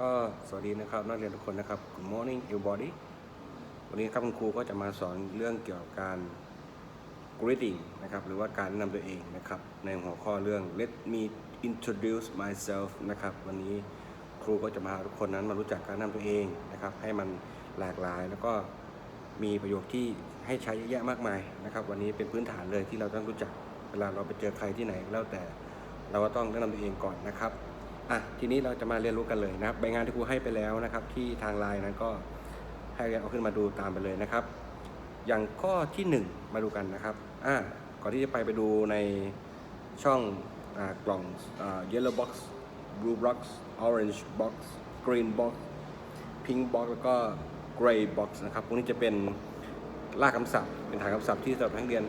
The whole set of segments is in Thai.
ก็สวัสดีนะครับนักเรียนทุกคนนะครับ Good morning everybody วันนี้ครับคุณครูก็จะมาสอนเรื่องเกี่ยวกับการ greeting นะครับ หรือว่าการแนะนำตัวเองนะครับ ในหัวข้อเรื่อง let me introduce myself นะครับ วันนี้ครูก็จะมาพาทุกคนนั้นมารู้จักการแนะนำตัวเองนะครับ ให้มันหลากหลายแล้วก็มีประโยคที่ให้ใช้เยอะแยะมากมายนะครับ วันนี้เป็นพื้นฐานเลยที่เราต้องรู้จักเวลาเราไปเจอใครที่ไหนแล้วแต่เราก็ต้องแนะนำตัวเองก่อนนะครับ อะทีนี้เราจะมาเรียนรู้กันเลยนะครับใบงานที่ครูให้ไปแล้วนะครับ ที่ทางไลน์นั้นก็ให้เรียนเอาขึ้นมาดูตามไปเลยนะครับ อย่างข้อที่ 1 มาดูกันนะครับอะก่อนที่จะไปไปดูในช่องอากล่องอ่า yellow box blue box orange box green box pink box แล้วก็ gray box นะครับพวกนี้จะเป็นรากคำศัพท์ เป็นฐานคำศัพท์ที่สำหรับนักเรียน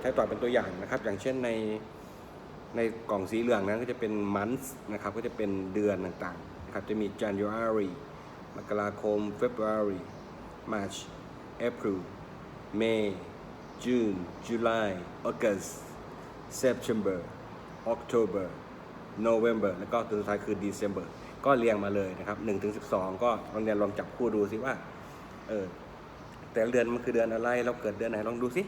ใช้ตอบเป็นตัวอย่างนะครับ อย่างเช่นใน ในกล่องสีเหลืองนั้นก็จะเป็น months นะครับก็จะเป็นเดือนต่างๆนะครับจะมี January มกราคม February March April May June July August September October November แล้วก็ตัวสุดท้ายคือ December ก็เรียงมาเลยนะครับ1ถึง12 ก็ลองเรียนลองจับคู่ดูสิว่าเออแต่เดือนมันคือเดือนอะไร เราเกิดเดือนไหนลองดูสิ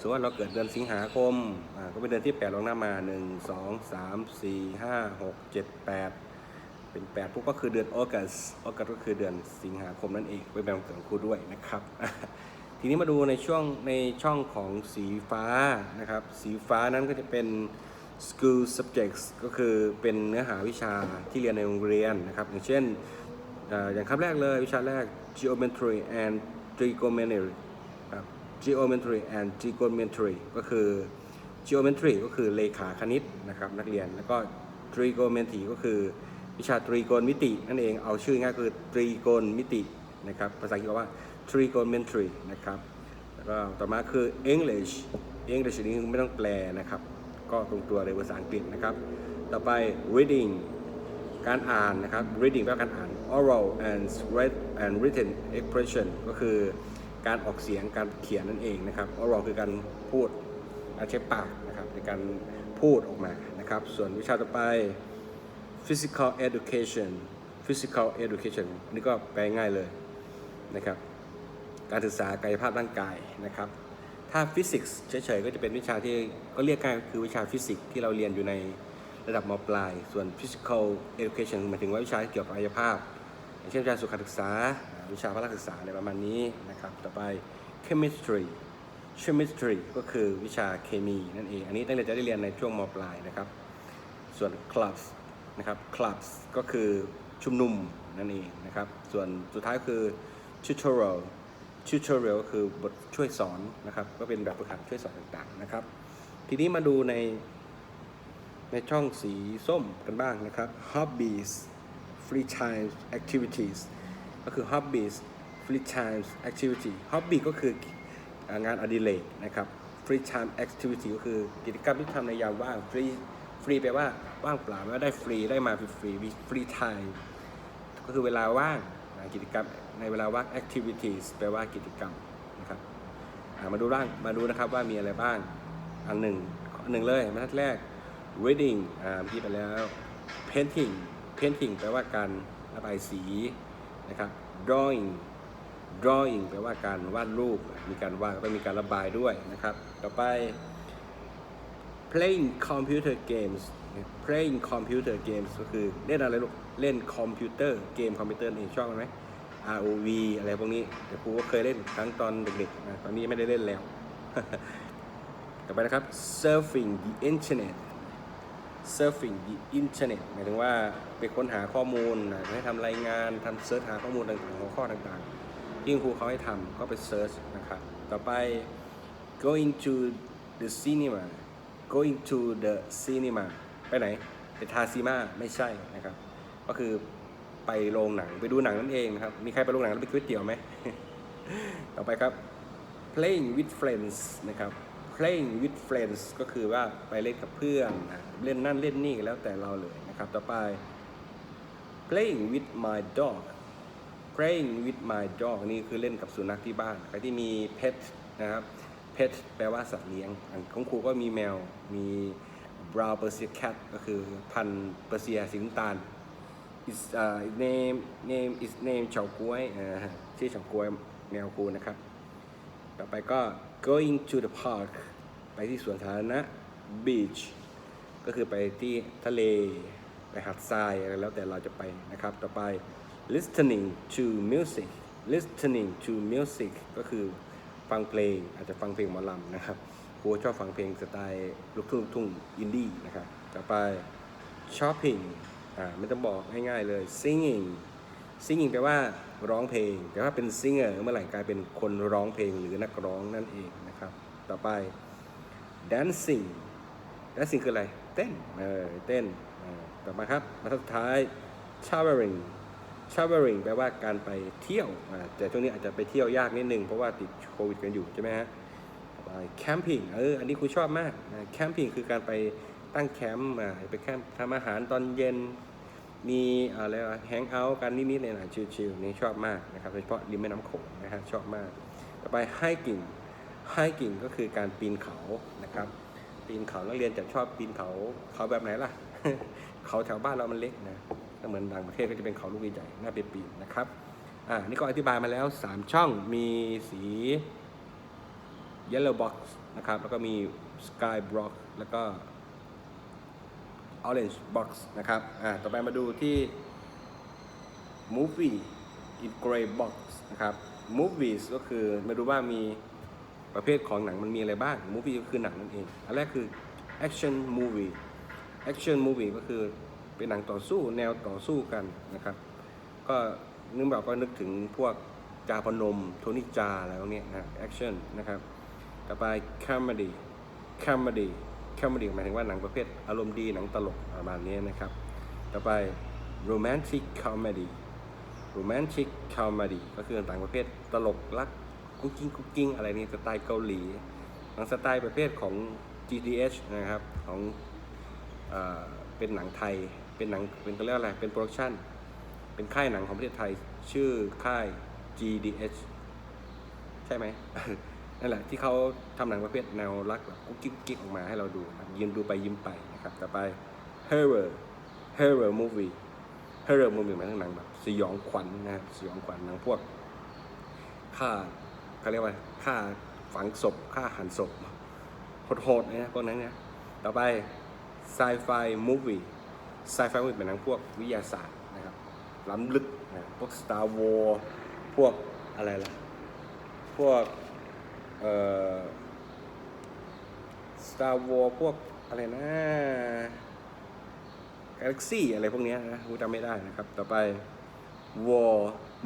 สมมติว่าเราเกิดเดือนสิงหาคมอ่าก็เป็นเดือนที่ 8ลองหน้ามา 1 2 3 4 5 6 7 8 เป็น8พวกก็คือเดือนออกัสออกัสก็คือเดือนสิงหาคมนั่นเองไว้แบ่งเกิดครูด้วยนะครับ ทีนี้มาดูในช่วงในช่องของสีฟ้านะครับ สีฟ้านั้นก็จะเป็น school subjects ก็คือเป็นเนื้อหาวิชาที่เรียนในโรงเรียนนะครับ อย่างเช่นอย่างคำแรกเลยวิชาแรก geometry and trigonometry geometry and trigonometry ก็คือ geometry ก็คือเลขาคณิตนะครับนักเรียน แล้วก็ trigonometry ก็คือวิชาตรีโกณมิตินั่นเอง เอาชื่อง่ายคือตรีโกณมิตินะครับ ภาษาอังกฤษว่า trigonometry นะครับ แล้วก็ต่อมาคือ English English นี้ไม่ต้องแปลนะครับ ก็ตรงตัวเลยภาษาอังกฤษนะครับ ต่อไป reading การอ่านนะครับ reading แปลว่าการอ่าน oral and read and written expression ก็คือ การออกเสียงการเขียนนั่นเองนะครับ oral คือการพูดการใช้ปากนะครับในการพูดออกมานะครับ ส่วนวิชาต่อไป physical education physical education นนี้ก็แปลง่ายเลยนะครับ การศึกษากายภาพร่างกายนะครับ ถ้าฟิสิกส์เฉยๆ ก็จะเป็นวิชาที่ก็เรียกง่ายคือวิชาฟิสิกส์ที่เราเรียนอยู่ในระดับมปลาย ส่วน physical education หมายถึงว่าวิชาเกี่ยวกับกายภาพ อย่างเช่นวิชาสุขศึกษา วิชาพละศึกษาอะไรประมาณนี้นะครับ ต่อไป chemistry chemistry ก็คือวิชาเคมีนั่นเอง อันนี้นักเรียนจะได้เรียนในช่วงมปลายนะครับ ส่วน clubs นะครับ clubs ก็คือชุมนุมนั่นเองนะครับ ส่วนสุดท้ายคือ tutorial tutorial ก็คือบทช่วยสอนนะครับ ก็เป็นแบบฝึกหัดช่วยสอนต่างๆนะครับ ทีนี้มาดูในในช่องสีส้มกันบ้างนะครับ hobbies free time activities ก็คือ hobbies free time activity hobby ก็คืองานอดิเรกนะครับ free time activity ก็คือกิจกรรมที่ทำในยามว่าง free free แปลว่าว่างเปล่าไม่ว่าได้ฟรีได้มาฟรี free time ก็คือเวลาว่างนะกิจกรรมในเวลาว่าง activities แปลว่ากิจกรรมนะครับมาดูร่างมาดูนะครับว่ามีอะไรบ้างอันหนึ่งข้อหนึ่งเลยบรรทัดแรก reading อ่าเมื่อกี้ไปแล้ว painting painting แปลว่าการระบายสี นะครับ drawing drawing แปลว่าการวาดรูป มีการวาดก็มีการระบายด้วยนะครับ ต่อไป playing computer games playing computer games ก็คือเล่นอะไรลูก เล่นคอมพิวเตอร์เกมคอมพิวเตอร์นี่ชอบไหม ROV อะไรพวกนี้แต่ครูก็เคยเล่นครั้งตอนเด็กๆนะตอนนี้ไม่ได้เล่นแล้ว ต่อไปนะครับ surfing the internet surfing the internet หมายถึงว่าไปค้นหาข้อมูลให้ทำรายงานทำเซิร์ชหาข้อมูลต่างๆหัวข้อต่างๆที่คุณครูเขาให้ทำก็ไปเซิร์ชนะครับ ต่อไป going to the cinema going to the cinema ไปไหน ไปทาซีมาไม่ใช่นะครับ ก็คือไปโรงหนังไปดูหนังนั่นเองนะครับ มีใครไปโรงหนังแล้วไปก๋วยเตี๋ยวไหม ต่อไปครับ playing with friends นะครับ playing with friends ก็คือว่าไปเล่นกับเพื่อนนะเล่นนั่นเล่นนี่แล้วแต่เราเลยนะครับ ต่อไป playing with my dog playing with my dog นี่คือเล่นกับสุนัขที่บ้านใครที่มี pet นะครับ pet แปลว่าสัตว์เลี้ยง ของครูก็มีแมว มี brown Persian cat ก็คือพันธุ์เปอร์เซียสีน้ำตาล is uh, name name is name เฉาก้วยชื่อเฉาก้วยแมวกูนะครับ ต่อไปก็ going to the park ไปที่สวนสาธารณะ beach ก็คือไปที่ทะเล ไปหาดทรายอะไรแล้วแต่เราจะไปนะครับ ต่อไป listening to music listening to music ก็คือฟังเพลงอาจจะฟังเพลงหมอลำนะครับครูชอบฟังเพลงสไตล์ลูกทุ่งลูกทุ่งอินดี้นะครับ ต่อไป shopping อ่าไม่ต้องบอกง่ายๆเลย singing singing แปลว่าร้องเพลง แต่ว่าเป็น singer เมื่อไหร่กลายเป็นคนร้องเพลงหรือนักร้องนั่นเองนะครับ ต่อไป dancing dancing คืออะไร เต้น เออ เต้น ต่อมาครับ มาสุดท้าย traveling traveling แปลว่าการไปเที่ยว แต่ช่วงนี้อาจจะไปเที่ยวยากนิดนึง เพราะว่าติดโควิดกันอยู่ใช่ไหมฮะ ต่อไป camping เออ อันนี้ครูชอบมากนะ camping คือการไปตั้งแคมป์ไปแคมป์ทำอาหารตอนเย็น มีอะไรแฮงเอาท์กันนิดๆหน่อยชิลๆนี่ชอบมากนะครับโดยเฉพาะริมแม่น้ำโขงนะฮะชอบมาก ต่อไป hiking hiking ก็คือการปีนเขานะครับ ปีนเขานักเรียนจะชอบปีนเขาเขาแบบไหนล่ะ เขาแถวบ้านเรามันเล็กนะถ้าเหมือนต่างประเทศก็จะเป็นเขาลูกใหญ่ๆน่าไปปีนนะครับอ่านี่ก็อธิบายมาแล้ว 3 ช่องมีสี yellow box นะครับแล้วก็มี sky block แล้วก็ orange box นะครับอ่าต่อไปมาดูที่ movie in gray box นะครับ movies ก็คือมาดูว่ามีประเภทของหนังมันมีอะไรบ้าง movie ก็คือหนังนั่นเอง อันแรกคือ action movie action movie ก็คือเป็นหนังต่อสู้แนวต่อสู้กันนะครับ ก็นึกแบบก็นึกถึงพวกจาพนม โทนี่จาอะไรพวกนี้นะ action นะครับ ต่อไป comedy comedy comedy หมายถึงว่าหนังประเภทอารมณ์ดีหนังตลกประมาณนี้นะครับ ต่อไป romantic comedy romantic comedy ก็คือต่างประเภทตลกรักกุ๊กกิ้งกุ๊กกิ้งอะไรนี่สไตล์เกาหลีหนังสไตล์ประเภทของ GDH นะครับของเอเป็นหนังไทย เป็นหนังเป็นเขาเรียกอะไรเป็นโปรดักชั่นเป็นค่ายหนังของประเทศไทยชื่อค่าย GDH ใช่ไหม นั่นแหละที่เขาทำหนังประเภทแนวรักแบบกุ๊กกิ๊กกิ๊กออกมาให้เราดูยืนดูไปยิ้มไปนะครับต่อไป horror horror movie horror movie หมายถึงหนังแบบสยองขวัญนะครับสยองขวัญหนังพวกฆ่าเขาเรียกว่าฆ่าฝังศพฆ่าหันศพโหดๆนี่ยพวกนั้นนี่ยต่อไป sci-fi movie sci-fi movie เป็นหนังพวกวิทยาศาสตร์นะครับล้ำลึกนะพวก Star Wars พวกอะไรล่ะพวก เอ่อ Star Wars พวกอะไรนะ Galaxy อะไรพวกเนี้ยนะกูจำไม่ได้นะครับ ต่อไป War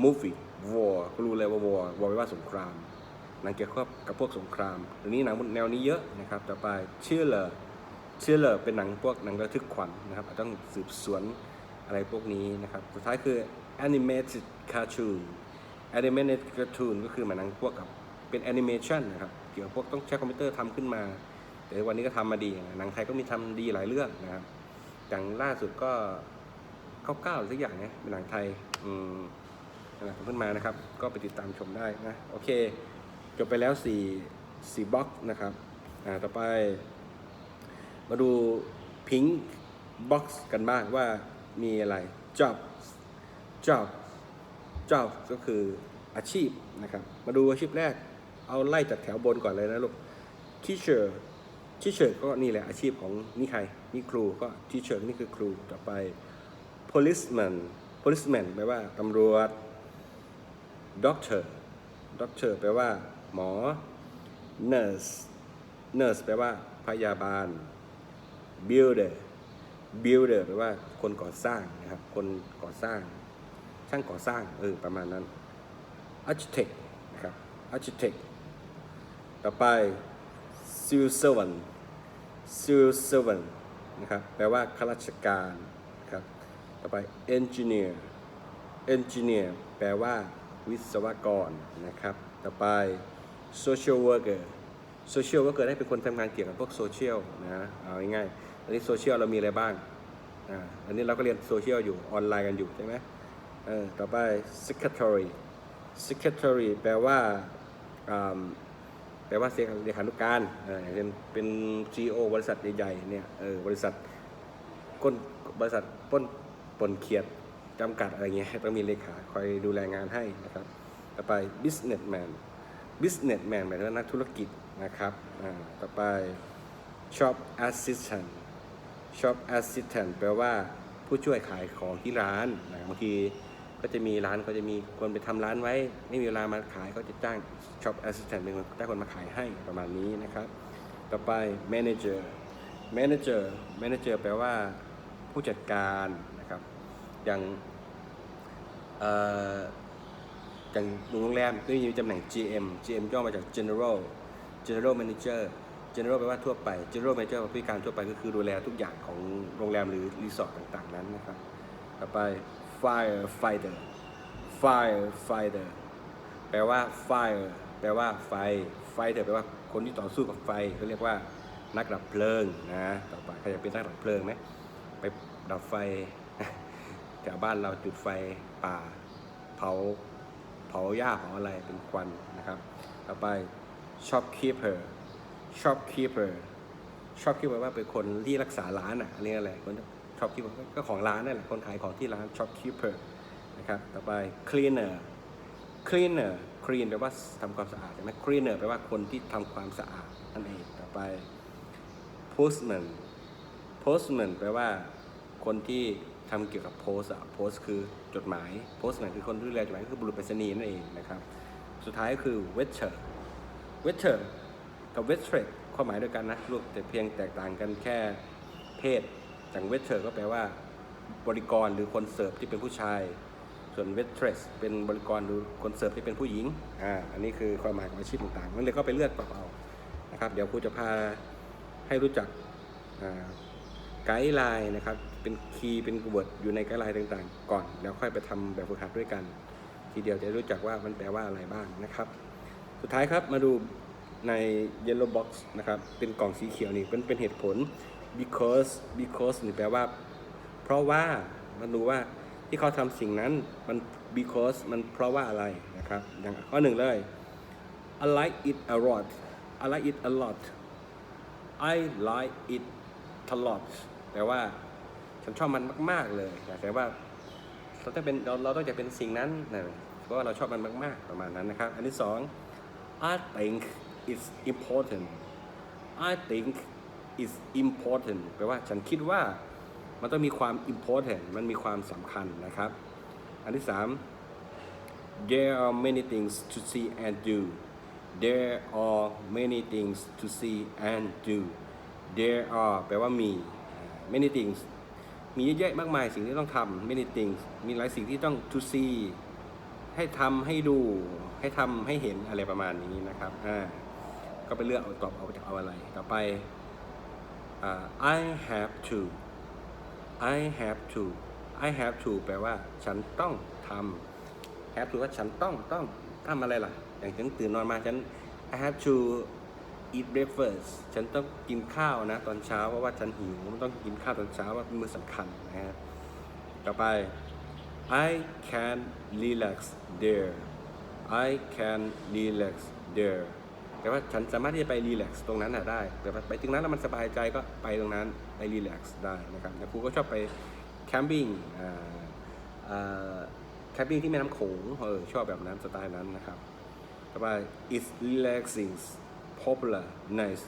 Movie War ก็รู้เลยว่า War War แปว่าสงครามหนังเกี่ยวข้องกับพวกสงครามเดี๋ยวนี้หนังแนวนี้เยอะนะครับ ต่อไปเชื่อเลอเชื่อเลอเป็นหนังพวกหนังระทึกขวัญนะครับ ต้องสืบสวนอะไรพวกนี้นะครับ สุดท้ายคือ animated cartoon animated cartoon ก็คือหมายหนังพวกกับ เป็นแอนิเมชันนะครับ เกี่ยวกับพวกต้องใช้คอมพิวเตอร์ทำขึ้นมา แต่วันนี้ก็ทำมาดี หนังไทยก็มีทำดีหลายเรื่องนะครับ อย่างล่าสุดก็เข้าเก้าหรือสักอย่างเนี่ยเป็นหนังไทย อืมนะทำขึ้นมานะครับ ก็ไปติดตามชมได้นะ โอเค จบไปแล้วสี่สี่บล็อกนะครับ อ่า ต่อไป มาดูพิงค์บ็อกซ์กันบ้างว่ามีอะไร job job job ก็คืออาชีพนะครับ มาดูอาชีพแรก เอาไล่จากแถวบนก่อนเลยนะลูก teacher teacher ก็นี่แหละอาชีพของนี่ใครนี่ครูก็ teacher นี่คือครูต่อไป policeman policeman แปลว่าตำรวจ doctor doctor แปลว่า หมอ nurse nurse แปลว่า พยาบาล builder builder แปลว่าคนก่อสร้างนะครับ คนก่อสร้าง ช่างก่อสร้างเออประมาณนั้น architect นะครับ architect ต่อไป civil servant civil servant นะครับ แปลว่าข้าราชการครับ ต่อไป engineer engineer แปลว่าวิศวกรนะครับ ต่อไป social worker social worker ได้เป็นคนทำงานเกี่ยวกับพวกโซเชียลนะเอาง่ายๆอันนี้โซเชียลเรามีอะไรบ้างอ่าอันนี้เราก็เรียนโซเชียลอยู่ออนไลน์กันอยู่ใช่ไหมเออต่อไป secretary secretary แปลว่าอ่า แปลว่าเลขานุการเอออย่างเช่นเป็น CEO บริษัทใหญ่ๆเนี่ยเออบริษัทก้นบริษัทป้นปนเขียดจำกัดอะไรเงี้ยต้องมีเลขาคอยดูแลงานให้นะครับ ต่อไป businessman businessman หมายถึงว่านักธุรกิจนะครับต่อไป shop assistant shop assistant แปลว่าผู้ช่วยขายของที่ร้านนะบางที ก็จะมีร้านเขาจะมีคนไปทำร้านไว้ ไม่มีเวลามาขายเขาจะจ้าง shop assistant เป็นคนจ้างคนมาขายให้ประมาณนี้นะครับ ต่อไป manager manager manager แปลว่าผู้จัดการนะครับ อย่างเอ่อย่างโรงแรมก็มีตำแหน่ง GM GM ย่อมาจาก General General Manager General แปลว่าทั่วไป General Manager ผู้การทั่วไปก็คือดูแลทุกอย่างของโรงแรมหรือรีสอร์ทต่างๆนั้นนะครับ ต่อไป Firefighter Firefighter แปลว่า fire แปลว่าไฟ fighter แปลว่าคนที่ต่อสู้กับไฟเขาเรียกว่านักดับเพลิงนะต่อไปใครจะเป็นนักดับเพลิงไหมไปดับไฟแถวบ้านเราจุดไฟป่าเผาเผาหญ้าเผาอะไรเป็นควันนะครับ ต่อไป shopkeeper shopkeeper shopkeeper ว่าเป็นคนที่รักษาร้านอะเรียกอะไรคน shopkeeper ก็ของร้านนั่นแหละคนขายของที่ร้าน shopkeeper นะครับต่อไป cleaner cleaner clean แปลว่าทำความสะอาดใช่ไหม cleaner แปลว่าคนที่ทำความสะอาดนั่นเองต่อไป postman postman แปลว่าคนที่ทำเกี่ยวกับ post อะ post คือจดหมาย postman คือคนที่ดูแลจดหมายก็คือบุรุษไปรษณีย์นั่นเองนะครับสุดท้ายก็คือ waiter waiter กับ waitress ความหมายเดียวกันนะลูกแต่เพียงแตกต่างกันแค่เพศ อย่าง waiter ก็แปลว่าบริกรหรือคนเสิร์ฟที่เป็นผู้ชาย ส่วน waitress เป็นบริกรหรือคนเสิร์ฟที่เป็นผู้หญิง อ่า อันนี้คือความหมายของอาชีพต่างๆ นั่นเลยก็ไปเลือกตอบเอา นะครับ เดี๋ยวครูจะพาให้รู้จักไกด์ไลน์นะครับ เป็นคีย์เป็นเวิร์ดอยู่ในไกด์ไลน์ต่างๆ ก่อน แล้วค่อยไปทำแบบฝึกหัดด้วยกัน ทีเดียวจะรู้จักว่ามันแปลว่าอะไรบ้างนะครับ สุดท้ายครับ มาดูใน yellow box นะครับ เป็นกล่องสีเขียวนี่เป็นเป็นเหตุผล because because นี่แปลว่า เพราะว่ามาดูว่าที่เขาทำสิ่งนั้นมัน because มันเพราะว่าอะไรนะครับ อย่างข้อหนึ่งเลย I like it a lot I like it a lot I like it a lot แปลว่าฉันชอบมันมาก ๆ เลยแปลว่าเราต้องเป็นเราเราต้องจะเป็นสิ่งนั้นนะเพราะว่าเราชอบมันมาก ๆ ประมาณนั้นนะครับ อันที่สอง I think it's important I think is important แปลว่าฉันคิดว่ามันต้องมีความ important มันมีความสำคัญนะครับ อันที่สาม There are many things to see and do. There are many things to see and do. There are แปลว่ามี many things มีเยอะแยะมากมายสิ่งที่ต้องทำ many things มีหลายสิ่งที่ต้อง to see ให้ทำให้ดู ให้ทำให้เห็นอะไรประมาณนี้นะครับ อ่า ก็ไปเลือกเอาตอบเอาจะเอาอะไร ต่อไป อ่า I have to I have to I have to แปลว่า ฉันต้องทำ have to ว่าฉันต้องต้องทำอะไรล่ะ อย่างฉันตื่นนอนมาฉัน I have to eat breakfast ฉันต้องกินข้าวนะ ตอนเช้าเพราะว่าฉันหิวมันต้องกินข้าวตอนเช้าว่าเป็นมือสำคัญนะฮะต่อไป I can relax there I can relax there แปลว่าฉันสามารถที่จะไป relax ตรงนั้นนะได้แต่ไปถึงนั้นแล้วมันสบายใจก็ไปตรงนั้นไป relax ได้นะครับแต่ครูก็ชอบไป camping อ่าอ่า camping ที่แม่น้ำโขงเออชอบแบบนั้นสไตล์นั้นนะครับแต่อไป it's relaxing popular nice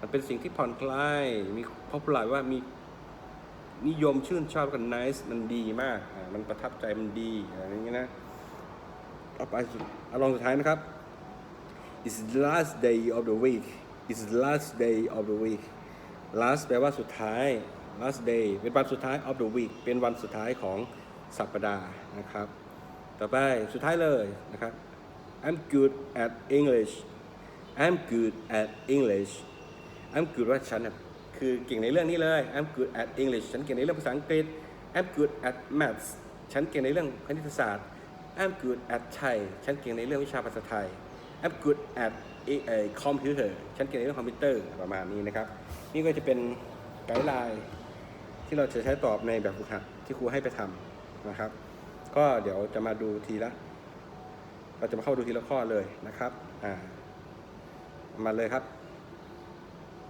มันเป็นสิ่งที่ผ่อนคลายมี popular ว่ามีนิยมชื่นชอบกัน nice มันดีมาก มันประทับใจมันดีอะไรอย่างเงี้ยนะต่อไปอารมณ์สุดท้ายนะครับ it's the last day of the week it's the last day of the week last แปลว่าสุดท้าย last day เป็นวันสุดท้าย of the week เป็นวันสุดท้ายของสัปดาห์นะครับ ต่อไปสุดท้ายเลยนะครับ I'm good at English I'm good at English I'm good ว่าฉันคือเก่งในเรื่องนี้เลย I'm good at English ฉันเก่งในเรื่องภาษาอังกฤษ I'm good at maths ฉันเก่งในเรื่องคณิตศาสตร์ I'm good at Thai ฉันเก่งในเรื่องวิชาภาษาไทย I'm good at a, a computer ฉันเก่งในเรื่องคอมพิวเตอร์ประมาณนี้นะครับ นี่ก็จะเป็นไกด์ไลน์ที่เราจะใช้ตอบในแบบฝึกหัดที่ครูให้ไปทำนะครับ ก็เดี๋ยวจะมาดูทีละ เราจะมาเข้าดูทีละข้อเลยนะครับอ่ามาเลยครับ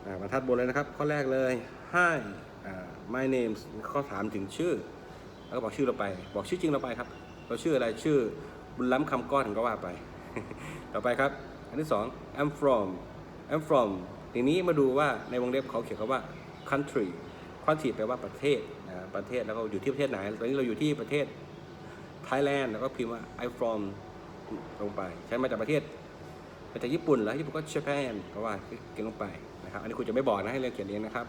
อ่าบรรทัดบนเลยนะครับ ข้อแรกเลย Hi อ่า my name ข้อถามถึงชื่อ แล้วก็บอกชื่อเราไป บอกชื่อจริงเราไปครับ เราชื่ออะไรชื่อบุญล้ำคำก้อนก็ว่าไป ต่อไปครับ อันที่สอง I'm from I'm from ทีนี้มาดูว่าในวงเล็บเขาเขียนคำว่า country country แปลว่าประเทศนะประเทศแล้วก็อยู่ที่ประเทศไหน ตอนนี้เราอยู่ที่ประเทศ Thailand แล้วก็พิมพ์ว่า I'm from ลงไป ใช้มาจากประเทศมาจากญี่ปุ่นแล้วญี่ปุ่นก็ Japan ก็ว่าเขียนลงไปนะครับอันนี้คุณจะไม่บอกนะให้เรียนเขียนเองนะครับ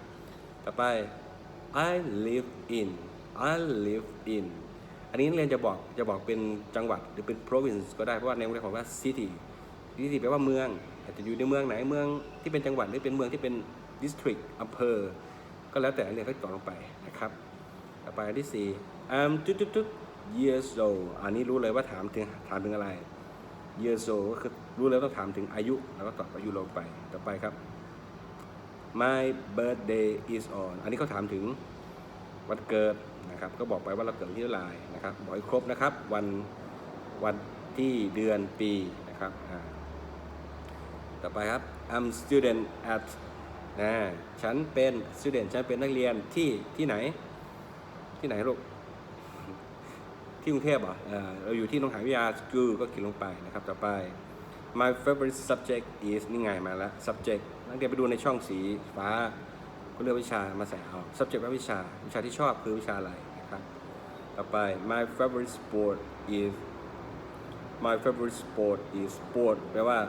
ต่อไป I live in I live in อันนี้นักเรียนจะบอกจะบอกเป็นจังหวัดหรือเป็น province ก็ได้เพราะว่าในวงเล็บของว่า city city แปลว่าเมือง อาจจะอยู่ในเมืองไหนเมืองที่เป็นจังหวัดหรือเป็นเมืองที่เป็น district อำเภอ ก็แล้วแต่นักเรียนก็ต่อลงไปนะครับต่อไปอันที่สี่ I'm จุดจุดจุด years old อันนี้รู้เลยว่าถามถึงถามถึงอะไร years old ก็คือรู้เลยต้องถามถึงอายุ แล้วก็ตอบอายุลงไปต่อไปครับ my birthday is on อันนี้เขาถามถึงวันเกิด นะครับก็บอกไปว่าเราเกิดที่เท่าไหร่นะครับบอกให้ครบนะครับวันวันที่เดือนปีนะครับต่อไปครับ I'm student at นะฉันเป็น student ฉันเป็นนักเรียนที่ที่ไหน ที่ไหนลูกที่กรุงเทพเหรอเอ่อเราอยู่ที่โรงหารวิทยา school ก็เขียนลงไปนะครับต่อไป my favorite subject is นี่ไงมาแล้ว subject นักเรียนไปดูในช่องสีฟ้า เลือกวิชามาใส่เอา subject วิชา วิชาที่ชอบคือวิชาอะไรนะครับต่อไป my favorite sport is my favorite sport is sport แปลว่า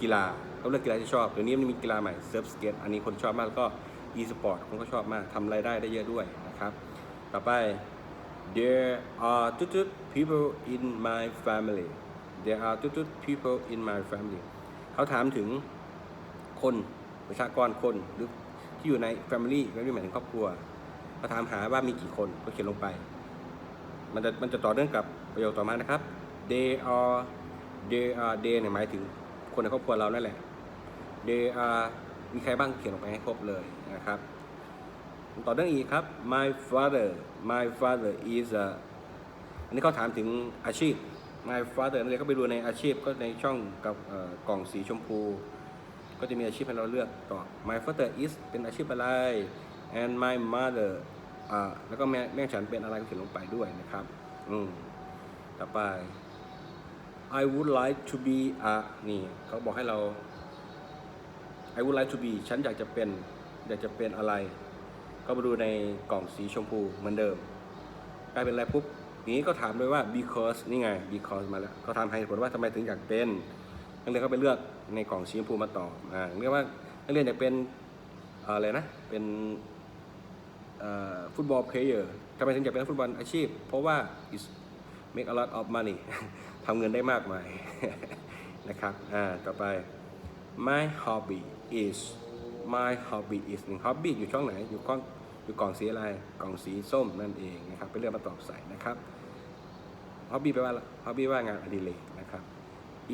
กีฬาเขาเลือกกีฬาที่ชอบเดี๋ยวนี้มันมีกีฬาใหม่ surf skate อันนี้คนชอบมากแล้วก็ e sport คนก็ชอบมากทำรายได้ได้เยอะด้วยนะครับ ต่อไป there are จุดๆ people in my family there are จุดๆ people in my family เขาถามถึงคนประชากรคนหรือ ที่อยู่ใน family family หมายถึงครอบครัวเขาถามหาว่ามีกี่คนก็เขียนลงไป มันจะมันจะต่อเนื่องกับประโยคต่อมานะครับ they are they are they เนี่ยหมายถึงคนในครอบครัวเรานั่นแหละ they are มีใครบ้างเขียนลงไปให้ครบเลยนะครับ ต่อเนื่องอีกครับ my father my father is a อันนี้เขาถามถึงอาชีพ my father นักเรียนก็ไปดูในอาชีพก็ในช่องกับกล่องสีชมพู ก็จะมีอาชีพให้เราเลือกต่อ my father is เป็นอาชีพอะไร and my mother อ่าแล้วก็แม่แม่ฉันเป็นอะไรก็เขียนลงไปด้วยนะครับอืมต่อไป I would like to be a นี่เขาบอกให้เรา I would like to be ฉันอยากจะเป็น อยากจะเป็นอะไร ก็มาดูในกล่องสีชมพูเหมือนเดิมกลายเป็นอะไรปุ๊บอย่างนี้ก็ถามด้วยว่า because นี่ไง because มาแล้วเขาถามให้ผลว่าทำไมถึงอยากเป็น นักเรียนก็ไปเลือกในกล่องสีชมพูมาตอบอ่าเรียกว่านักเรียนอยากเป็นอะไรนะเป็นฟุตบอลเพลเยอร์ทำไมถึงอยากเป็นนักฟุตบอลอาชีพ เพราะว่า is make a lot of money ทำเงินได้มากมายนะครับอ่าต่อไป my hobby is my hobby is หนึ่ง hobby อยู่ช่องไหน อยู่กล้องอยู่กล่องสีอะไรกล่องสีส้มนั่นเองนะครับไปเลือกมาตอบใส่นะครับ hobby แปลว่า hobby ว่างานอดิเรกนะครับ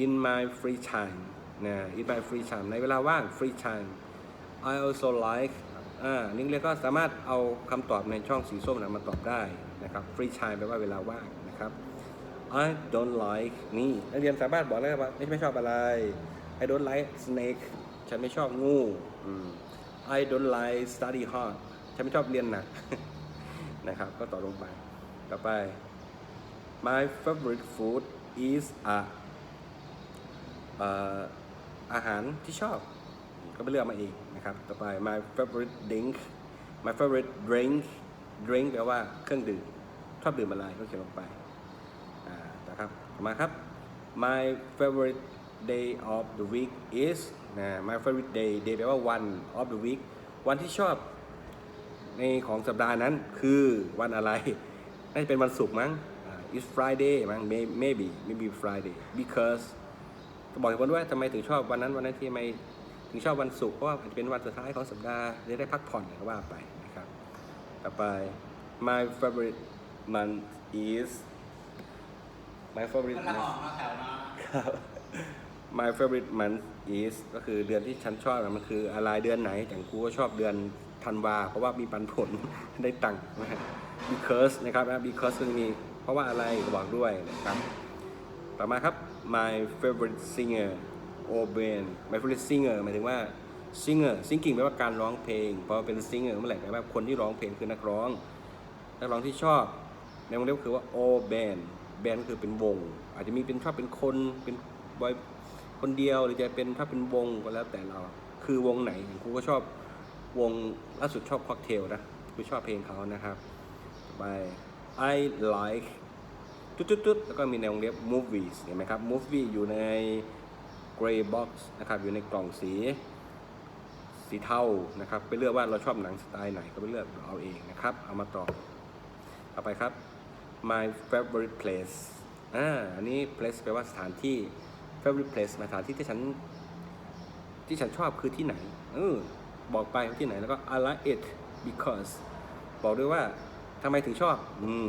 in my free time นะ in my free time ในเวลาว่าง free time I also like อ่านี่เรียกก็สามารถเอาคำตอบในช่องสีส้มนะมาตอบได้นะครับ free time แปลว่าเวลาว่างนะครับ I don't like นี่นักเรียนสามารถบอกได้ว่าไม่ไม่ชอบอะไร I don't like snake ฉันไม่ชอบงูอืม I don't like study hard ฉันไม่ชอบเรียนหนักนะครับ ก็ต่อลงไป ต่อไป My favorite food is a อาหารที่ชอบก็ไปเลือกมาเองนะครับ ต่อไป My favorite drink My favorite drink drink แปลว่าเครื่องดื่ม ชอบดื่มอะไรก็เขียนลงไปนะครับต่อมาครับ my favorite day of the week is นะ my favorite day day แปลว่า one of the week วันที่ชอบในของสัปดาห์นั้นคือวันอะไร น่าจะเป็นวันศุกร์มั้ง it's Friday มั้ง maybe maybe Friday because บอกเหตุผลด้วยทำไมถึงชอบวันนั้นวันนั้นที่ทำไมถึงชอบวันศุกร์เพราะว่าอาจจะเป็นวันสุดท้ายของสัปดาห์จะได้พักผ่อนก็ว่าไปนะครับ ต่อไป my favorite month is my favorite มันละ month ออกมาแถวมาครับ my favorite month is ก็คือเดือนที่ฉันชอบอะมันคืออะไรเดือนไหนอย่างกูก็ชอบเดือนธันวาเพราะว่ามีปันผลได้ตังค์นะฮะ because นะครับนะ because ก็จะมีเพราะว่าอะไรก็บอกด้วยนะครับ ต่อมาครับ my favorite singer o band my favorite singer หมายถึงว่า singer singing แปลว่าการร้องเพลงพอเป็น singer เมื่อไหร่แปลว่าคนที่ร้องเพลงคือนักร้อง นักร้องที่ชอบในวงเล็บคือว่า all band band คือเป็นวง อาจจะมีเป็นชอบเป็นคนเป็นบอยคนเดียวหรือจะเป็นถ้าเป็นวงก็แล้วแต่เราคือวงไหนครูก็ชอบวงล่าสุดชอบค็อกเทลนะครูชอบเพลงเขานะครับไป I like จุดๆแล้วก็มีในวงเล็บ movies เห็นไหมครับ movie อยู่ใน gray box นะครับอยู่ในกล่องสีสีเทานะครับไปเลือกว่าเราชอบหนังสไตล์ไหนก็ไปเลือกเอาเองนะครับ เอามาต่อต่อไปครับ my favorite place อ่าอันนี้ place แปลว่าสถานที่ favorite place สถานที่ที่ฉันที่ฉันชอบคือที่ไหนเออบอกไปว่าที่ไหนแล้วก็ I like it because บอกด้วยว่าทำไมถึงชอบ อืม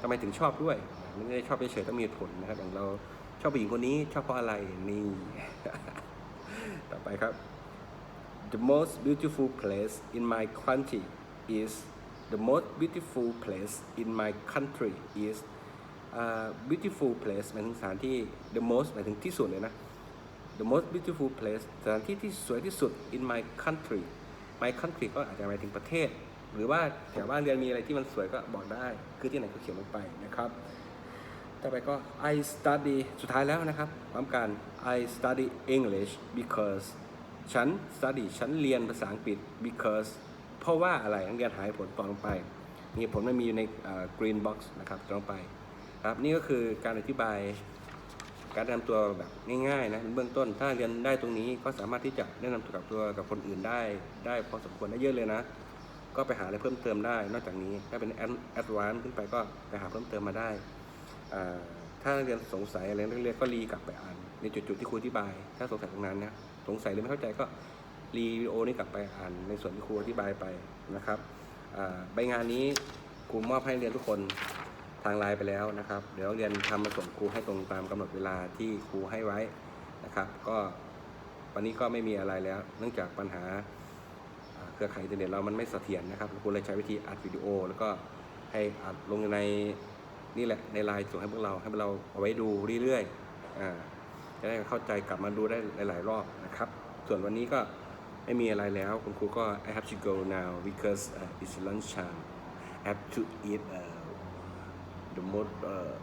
ทำไมถึงชอบด้วยไม่ได้ชอบเฉยๆต้องมีผลนะครับอย่างเราชอบผู้หญิงคนนี้ชอบเพราะอะไรนี่ ต่อไปครับ The most beautiful place in my country is the most beautiful place in my country is uh, beautiful place หมายถึงสถานที่ the most หมายถึงที่สุดเลยนะ the most beautiful place สถานที่ที่สวยที่สุด in my country my country ก็อาจจะหมายถึงประเทศ หรือว่าแถวบ้านเรือนมีอะไรที่มันสวยก็บอกได้ คือที่ไหนก็เขียนลงไปนะครับต่อไปก็ I study สุดท้ายแล้วนะครับพร้อมกัน I study English because ฉัน study ฉันเรียนภาษาอังกฤษ because เพราะว่าอะไรนักเรียนหายผลต่อลงไปนี่ผลมันมีอยู่ใน green box นะครับต่องไปครับนี่ก็คือการอธิบายการแนะนำตัวแบบง่ายๆนะเบื้องต้นถ้าเรียนได้ตรงนี้ก็สามารถที่จะแนะนำตัวกับตัวกับคนอื่นได้ได้พอสมควรได้เยอะเลยนะ ก็ไปหาอะไรเพิ่มเติมได้ นอกจากนี้ถ้าเป็นแอดวานซ์ขึ้นไปก็ไปหาเพิ่มเติมมาได้ ถ้านักเรียนสงสัยอะไรเรียนก็รีกลับไปอ่าน ในจุดๆที่ครูอธิบาย ถ้าสงสัยตรงนั้นนะสงสัยหรือไม่เข้าใจก็รีวิดีโอนี้กลับไปอ่านในส่วนที่ครูอธิบายไปนะครับใบงานนี้ครูมอบให้นักเรียนทุกคนทางไลน์ไปแล้วนะครับ เดี๋ยวเรียนทำมาส่งครูให้ตรงตามกำหนดเวลาที่ครูให้ไว้นะครับ ก็วันนี้ก็ไม่มีอะไรแล้ว เนื่องจากปัญหา เครือข่ายอินเทอร์เน็ตเรามันไม่เสถียรนะครับครูเลยใช้วิธีอัดวิดีโอ แล้วก็ให้อัดลงในนี่แหละในไลน์ส่งให้พวกเราให้พวกเราเอาไว้ดูเรื่อยๆอ่าจะได้เข้าใจกลับมาดูได้หลาย ๆ รอบนะครับ ส่วนวันนี้ก็ไม่มีอะไรแล้ว คุณครูก็ I have to go now because uh, it's lunch time I have to eat uh, the most uh,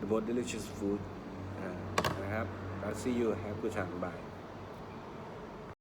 the most delicious food นะครับ I'll see you have good time bye